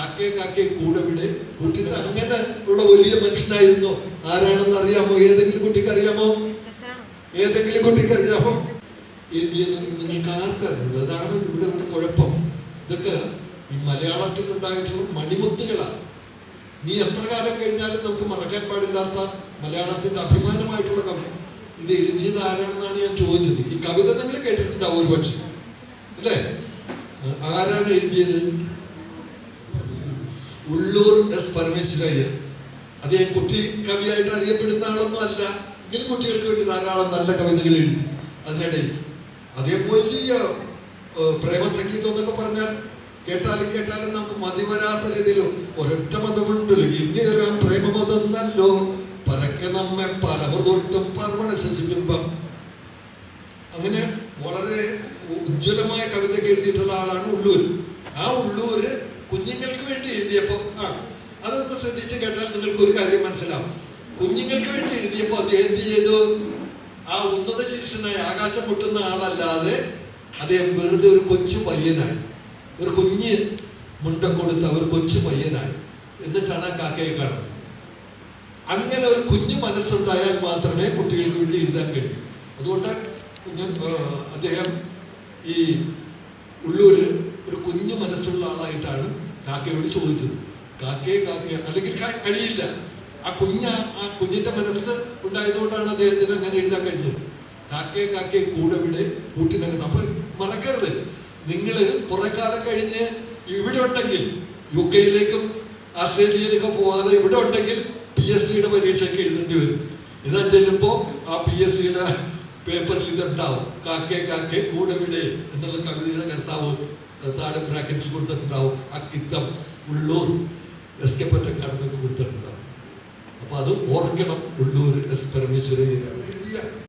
കാക്കേ കൂടെ വിടെ. കൂട്ടിന് അങ്ങനെ ഉള്ള വലിയ മനുഷ്യനായിരുന്നു. ആരാണെന്ന് അറിയാമോ? ഏതെങ്കിലും കുട്ടിക്ക് അറിയാമോ? ഏതെങ്കിലും കുട്ടിക്ക് അറിയാമോ? നിങ്ങൾക്ക് ആർക്കറിയുള്ളൂ അതാണ് ഇവിടെ ഒരു കുഴപ്പം. ഇതൊക്കെ ഈ മലയാളത്തിൽ ഉണ്ടായിട്ടുള്ള മണിമുത്തുകളാണ്. നീ എത്ര കാലം കഴിഞ്ഞാലും നമുക്ക് മറക്കാൻ പാടില്ലാത്ത മലയാളത്തിന്റെ അഭിമാനമായിട്ടുള്ള കവിത ഇത് എഴുതിയത് ആരാണെന്നാണ് ഞാൻ ചോദിച്ചത്. ഈ കവിത നിങ്ങൾ കേട്ടിട്ടുണ്ടാവും ഒരു പക്ഷെ അല്ലേ? ആരാണ് എഴുതിയത്? ഉള്ളൂർ എസ് പരമേശ്വരയ്യർ അദ്ദേഹം കുട്ടി കവിയായിട്ട് അറിയപ്പെടുന്ന ആളൊന്നും അല്ല. എങ്കിലും കുട്ടികൾക്ക് വേണ്ടി ധാരാളം നല്ല കവിതകൾ എഴുതി. അതിനിടയിൽ അദ്ദേഹം വലിയ പ്രേമ പ്രേമസംഗീതം എന്നൊക്കെ പറഞ്ഞാൽ കേട്ടാലും കേട്ടാലും നമുക്ക് മതി വരാത്ത രീതിയിൽ ഒരൊറ്റ മതമുണ്ടല്ലോ ഇന്നേരം പ്രേമമതം നല്ലോ പരക്കെ നമ്മെ പലവർ തൊട്ടും പർവണ അങ്ങനെ വളരെ ഉജ്ജ്വലമായ കവിതയൊക്കെ എഴുതിയിട്ടുള്ള ആളാണ് ഉള്ളൂർ. ആ ഉള്ളൂര് കുഞ്ഞുങ്ങൾക്ക് വേണ്ടി എഴുതിയപ്പോൾ ആ അതൊന്ന് ശ്രദ്ധിച്ച് കേട്ടാൽ നിങ്ങൾക്ക് ഒരു കാര്യം മനസ്സിലാവും. കുഞ്ഞുങ്ങൾക്ക് വേണ്ടി എഴുതിയപ്പോൾ അദ്ദേഹം എന്ത് ചെയ്തു? ആ ഉന്നത ശിക്ഷനായി ആകാശം പൊട്ടുന്ന ആളല്ലാതെ അദ്ദേഹം വെറുതെ ഒരു കൊച്ചു പയ്യനായി. ഒരു കുഞ്ഞ് മുണ്ട കൊടുത്ത ഒരു കൊച്ചു പയ്യനായി. എന്നിട്ടാണ് ആ കാക്കയെ കാണുന്നത്. അങ്ങനെ ഒരു കുഞ്ഞു മനസ്സുണ്ടായാൽ മാത്രമേ കുട്ടികൾക്ക് വേണ്ടി എഴുതാൻ കഴിയൂ. അതുകൊണ്ട് കുഞ്ഞ് അദ്ദേഹം ഈ ഉള്ളൂര് കുഞ്ഞു മനസ്സുള്ള ആളായിട്ടാണ് കാക്കയോട് ചോദിച്ചത്. കാക്കയെ കാക്കയെ അല്ലെങ്കിൽ കഴിയില്ല. ആ കുഞ്ഞ ആ കുഞ്ഞിന്റെ മനസ്സ് ഉണ്ടായതുകൊണ്ടാണ് അദ്ദേഹത്തിന് അങ്ങനെ എഴുതാൻ കഴിഞ്ഞത്. കാക്കയെ കാക്കയെ കൂടെ വിടെ കൂട്ടിനകത്ത് അപ്പൊ മറക്കരുത്. നിങ്ങൾ കുറെ കാലം കഴിഞ്ഞ് ഇവിടെ ഉണ്ടെങ്കിൽ യു കെയിലേക്കും ആസ്ട്രേലിയയിലേക്കും പോവാതെ ഇവിടെ ഉണ്ടെങ്കിൽ പി എസ് സിയുടെ പരീക്ഷയ്ക്ക് എഴുതേണ്ടി വരും. എന്നാ ചെല്ലുമ്പോൾ ആ പി എസ് സിയുടെ പേപ്പറിൽ ഇതുണ്ടാവും. കാക്കെ കാക്കെ കൂടെ വിടെ എന്നുള്ള കവിതയുടെ കർത്താവ് താഴെ ബ്രാക്കറ്റിൽ കൊടുത്തിട്ടുണ്ടാവും? അക്കിത്തം ഉള്ളൂർ എസ് കെ പൊറ്റക്കാട് കൊടുത്തിട്ടുണ്ടാവും. അപ്പൊ അത് ഓർക്കണം ഉള്ളൂർ എസ് പരമേശ്വരയ്യരാണ് എഴുതിയ